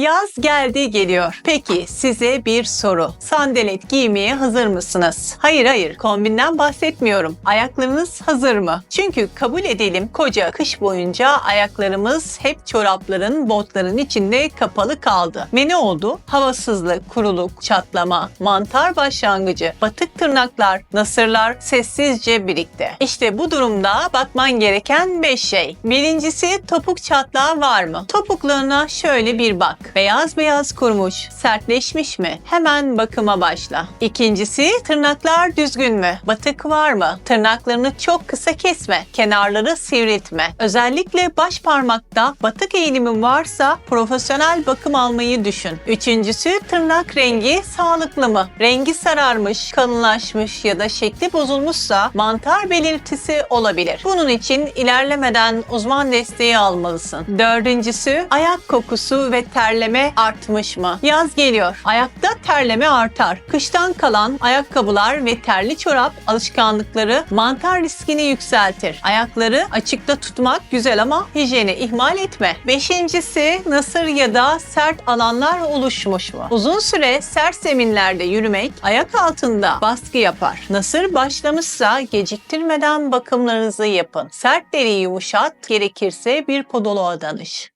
Yaz geldi geliyor. Peki size bir soru. Sandalet giymeye hazır mısınız? Hayır hayır kombinden bahsetmiyorum. Ayaklarınız hazır mı? Çünkü kabul edelim koca kış boyunca ayaklarımız hep çorapların, botların içinde kapalı kaldı. Ve ne oldu? Havasızlık, kuruluk, çatlama, mantar başlangıcı, batık tırnaklar, nasırlar sessizce birikti. İşte bu durumda bakman gereken 5 şey. Birincisi topuk çatlağı var mı? Topuklarına şöyle bir bak. Beyaz beyaz kurumuş, sertleşmiş mi? Hemen bakıma başla. İkincisi tırnaklar düzgün mü? Batık var mı? Tırnaklarını çok kısa kesme. Kenarları sivriltme. Özellikle baş parmakta batık eğilimi varsa profesyonel bakım almayı düşün. Üçüncüsü tırnak rengi sağlıklı mı? Rengi sararmış, kalınlaşmış ya da şekli bozulmuşsa mantar belirtisi olabilir. Bunun için ilerlemeden uzman desteği almalısın. Dördüncüsü ayak kokusu ve terleme artmış mı? Yaz geliyor. Ayakta terleme artar. Kıştan kalan ayakkabılar ve terli çorap alışkanlıkları mantar riskini yükseltir. Ayakları açıkta tutmak güzel ama hijyeni ihmal etme. Beşincisi nasır ya da sert alanlar oluşmuş mu? Uzun süre sert zeminlerde yürümek ayak altında baskı yapar. Nasır başlamışsa geciktirmeden bakımlarınızı yapın. Sert deriyi yumuşat, gerekirse bir podoloğa danış.